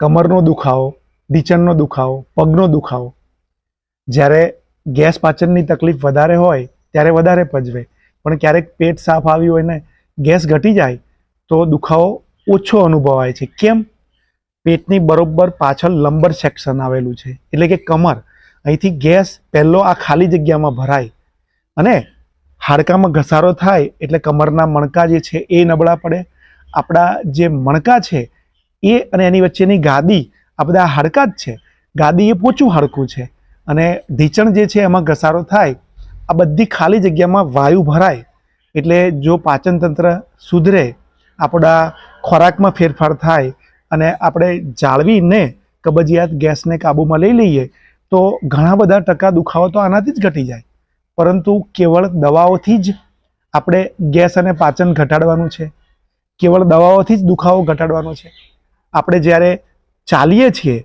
કમરનો દુખાવો ઢીચણનો દુખાવો, પગનો દુખાવો. જ્યારે ગેસ પાચનની તકલીફ વધારે હોય, ત્યારે વધારે પજવે. પણ ક્યારેક પેટ સાફ આવ્યું હોય ને ગેસ ઘટી જાય, તો દુખાવો ઓછો અનુભવાય છે. કેમ? પેટની બરોબર પાછળ લંબર સેક્શન આવેલું છે. એટલે કે કમર. અહીંથી ગેસ પહેલો આ ખાલી જગ્યામાં ભરાય. અને હાડકામાં ઘસારો થાય, એટલે કમરના મણકા જે છે એ નબળા પડે. આપણા જે મણકા છે એ અને એની વચ્ચેની ગાદી આ બધા હાડકા જ છે. ગાદી એ પોચું હાડકું છે અને ઢીચણ જે છે એમાં ઘસારો થાય, આ બધી ખાલી જગ્યામાં વાયુ ભરાય એટલે જો પાચનતંત્ર સુધરે, આપણા ખોરાકમાં ફેરફાર થાય અને આપણે જાળવીને કબજિયાત ગેસને કાબૂમાં લઈ લઈએ, તો ઘણા બધા ટકા દુખાવો તો આનાથી જ ઘટી જાય. પરંતુ કેવળ દવાઓથી જ આપણે ગેસ અને પાચન ઘટાડવાનું છે. કેવળ દવાઓથી જ દુખાવો ઘટાડવાનો છે. આપણે જ્યારે ચાલીએ છીએ,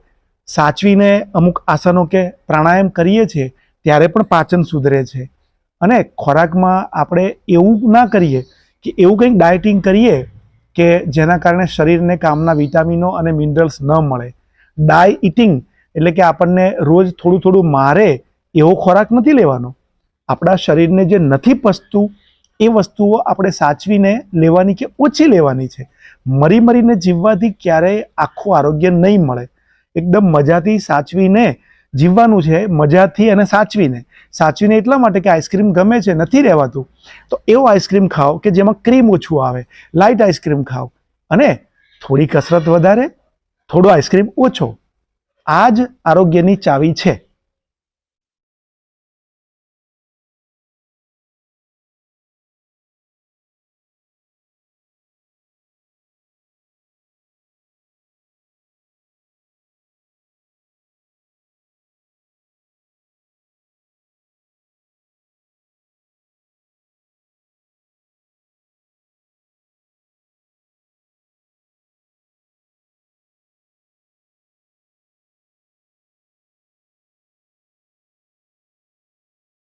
સાચવીને અમુક આસનો કે પ્રાણાયામ કરીએ છીએ, ત્યારે પણ પાચન સુધરે છે. અને ખોરાકમાં આપણે એવું ના કરીએ કે એવું કંઈક ડાયટિંગ કરીએ કે જેના કારણે શરીરને કામના વિટામિનો અને મિનરલ્સ ન મળે. ડાય ઇટિંગ એટલે કે આપણને રોજ થોડું થોડું મારે એવો ખોરાક નથી લેવાનો. આપણા શરીરને જે નથી પસતું એ વસ્તુઓ આપણે સાચવીને લેવાની કે ઓછી લેવાની છે. મરી મરીને જીવવાથી ક્યારેય આખું આરોગ્ય નહીં મળે. એકદમ મજાથી સાચવીને જીવવાનું છે, મજાથી અને સાચવીને. સાચવીને એટલા માટે કે આઈસ્ક્રીમ ગમે છે, નથી રહેવાતું. તો એવો આઈસ્ક્રીમ ખાઓ કે જેમાં ક્રીમ ઓછું આવે લાઇટ આઈસ્ક્રીમ ખાઓ. અને થોડી કસરત વધારે, થોડો આઈસ્ક્રીમ ઓછો. આ જ આરોગ્યની ચાવી છે.